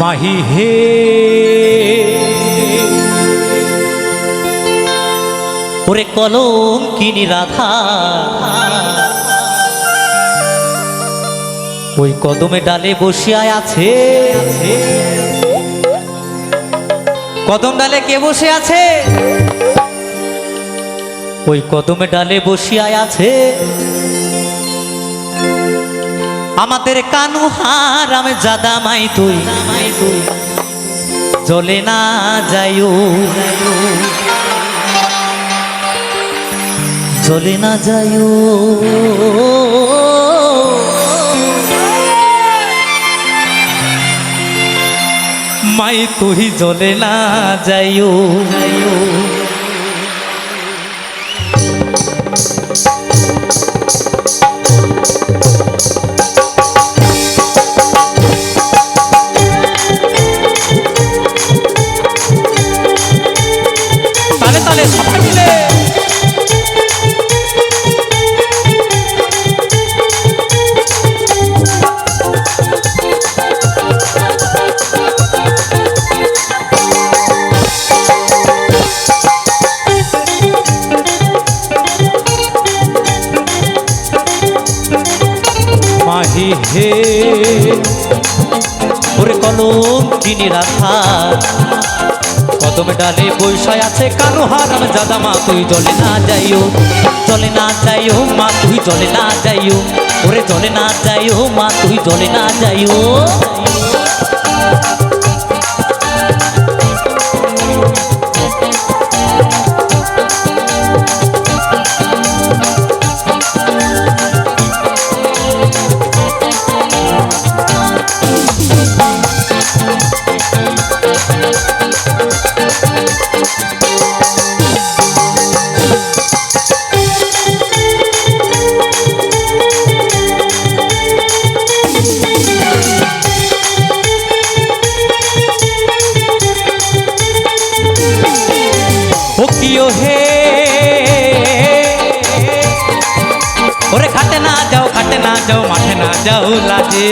মাহি হে। ওরে কলম কিনি রাধা। ওই কদমে ডালে বসিয়ায় আছে। কদম ডালে কে বসে আছে? ওই কদমে ডালে বসিয়ায় আছে। আমাদের কানু হারাম জাদা মাই তুই। চলে না যাইও চলে না যাইও মাই তুই চলে না যাইও যাইও সবাই মিলে মাহি হে রাখা। কদমে ডালে বৈশায় আছে কানো হারাম জাদা মা, তুই জলে না যাইও চলে না যাইও মা, তুই জলে না যাইও, ওরে জলে না যাইও মা, তুই জলে না যাইও। যাও লাজে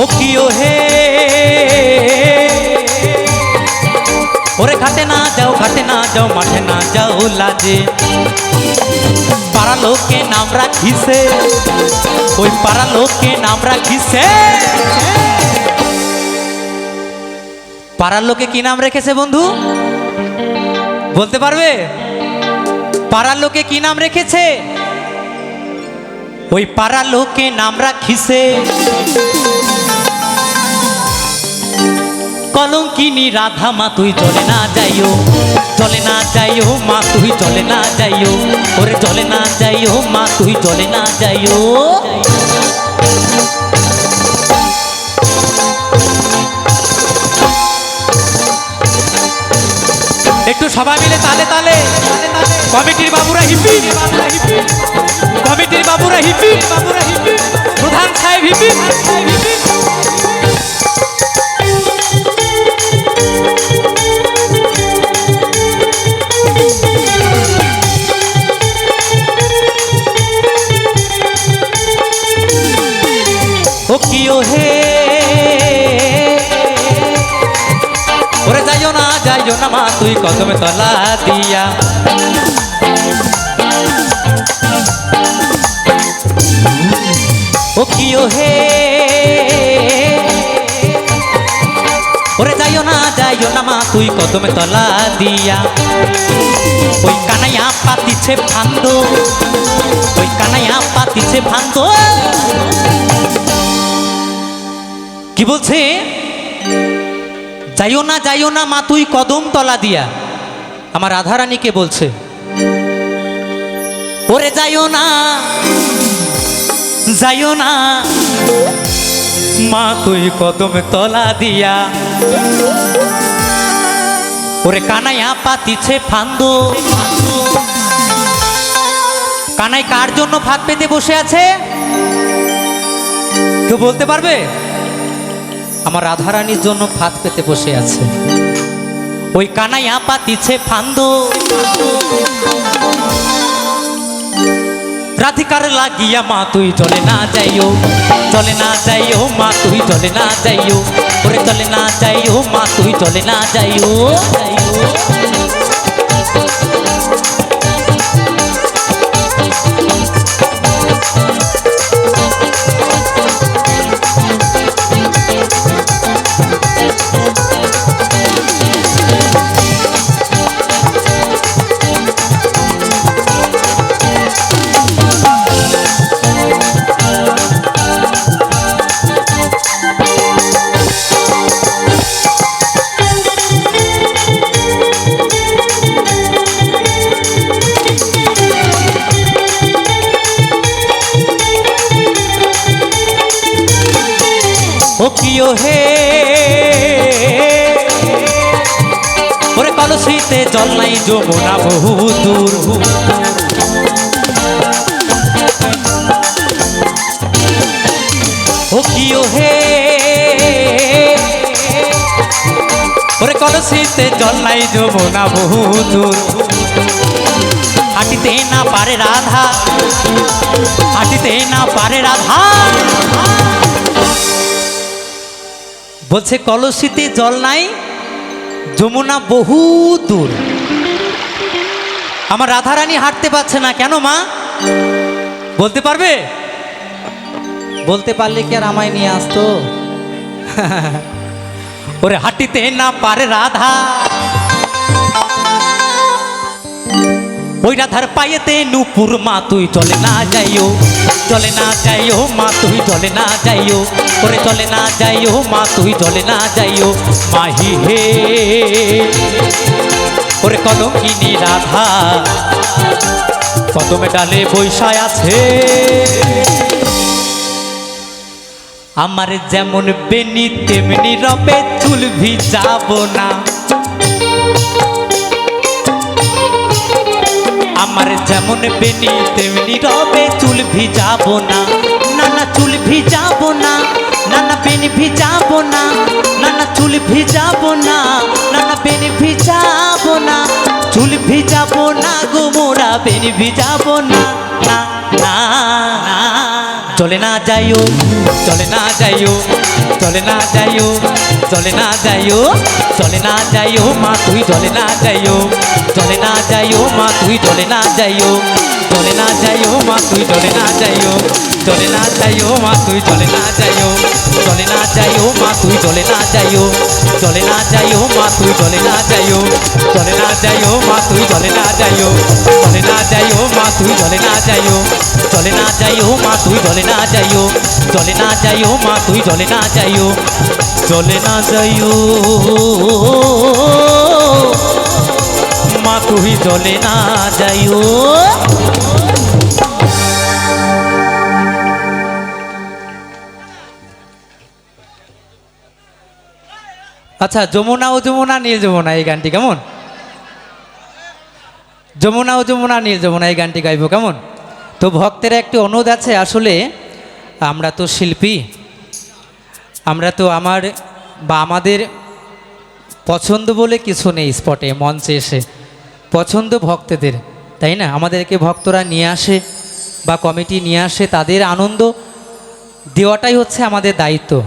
ও কিও হে? ওরে খাটে না যাও খাটে না যাও, মাঠে না যাও লাজে পাড়া লোকে নাম রাখিছে, ওই পাড়া লোকে নাম রাখিছে। পাড়ার লোকে কি নাম রেখেছে বন্ধু? বলতে পারবে? পাড়ার লোকে কি নাম রেখেছে? ওই পাড়ার লোকে নাম রাখিছে। কলঙ্কিনী রাধা, মা, তুই চলে না যাইও। চলে না যাইও, মা, তুই চলে না যাইও। ওরে, চলে না যাইও, মা, তুই চলে না যাইও। সবাই মিলে তালে তালে। কমিটির বাবুরা হিপি। কমিটির বাবুরা হিপি। বাবুরা হিপি প্রধান সাহেব হিপি। ও না মা, তুই কদমে তলা দিয়া। ও কিও হে? ওরে যাইও না যাইও না মা, তুই কদমে তলা দিয়া। ওই কানাইয়া পাতিছে ফান্দ ওই কানাইয়া পাতিছে ফান্দ কি বলছে? যাইও না যাইও না, মা, তুই কদম তলা দিয়া। আমার রাধারানীকে বলছে, ওরে যাইও না যাইও না। মা, তুই কদম তলা দিয়া। ওরে কানাইয়া পাতিছে ফান্দ। কানাই কার জন্য ফাঁদ পেতে বসে আছে? কেউ বলতে পারবে? আমার রাধারানীর জন্য ফাঁদ পেতে বসে আছে। ওই কানাই আপাতিছে ফান্দ। রাধিকার লাগিয়া মা, তুই চলে না যাইও, চলে না যাইও মা, তুই চলে না যাইও, ওরে চলে না যাইও মা, তুই চলে না যাইও যাইও। কিও হে। ওরে কলসিতে জল নাই, যমুনা বহু দূর। ও কিও হে। ওরে কলসিতে জল নাই, যমুনা বহু দূর। হাঁটিতে না পারে রাধা হাঁটিতে না পারে রাধা। বলছে, কলসিতে জল নাই, যমুনা বহু দূর। আমার রাধারানী হাঁটতে পারছে না। কেন মা? বলতে পারবে? বলতে পারলে কি আর আমায় নিয়ে আসতো? ওরে হাঁটিতে না পারে রাধা। ওই রাধার পায়েতে নুপুর মা, তুই চলে না যাইও, চলে না যাইও মা, তুই চলে না যাইও, ওরে চলে না যাইও মা, তুই চলে না যাইও, মাহি হে। ওরে কলঙ্কিনী রাধা, কদমে ডালে বৈশায় আছে। আমার যেমন বেনি তেমনি রবে চুল ভিজাবো না। আমার যেমন বেনি, তেমনি রবে চুল ভিজাবো না। না না চুল ভিজাবো না না না বেনি ভিজাবো না না না চুল ভিজাবো না না না বেনি ভিজাবো না। চুল ভিজাবো না গো মোরা, বেনি ভিজাবো না না না। চলে না যাইও। চলে না যাইও চলে না যাইও চলে না যাইও চলে না যাইও মা তুই চলে না যাইও চলে না যাইও মা তুই চলে না যাইও চলে না যাইও মা তুই চলে না যাইও চলে না যাইও মা তুই চলে না যাইও চলে না যাইও মা তুই চলে না যাইও চলে না যাইও মা তুই চলে না যাইও চলে না যাইও মা তুই চলে না যাইও চলে না যাইও মা তুই চলে না যাইও চলে না যাইও মা তুই চলে না যাইও চলে না যাইও মা, তুই চলে না যাইও চলে না যাইও। মা, তুই চলে না যাইও। আচ্ছা যমুনা ও যমুনা, নীল যমুনা, এই গানটি কেমন? যমুনা ও যমুনা, নীল যমুনা, এই গানটি গাইবো কেমন? তো ভক্তের একটি অনুরোধ আছে, আসলে আমরা তো শিল্পী। আমরা তো আমার বা আমাদের পছন্দ বলে কিছু নেই স্পটে, মঞ্চে এসে। পছন্দ ভক্তদের, তাই না? আমাদেরকে ভক্তরা নিয়ে আসে বা কমিটি নিয়ে আসে, তাদের আনন্দ দেওয়াটাই হচ্ছে আমাদের দায়িত্ব।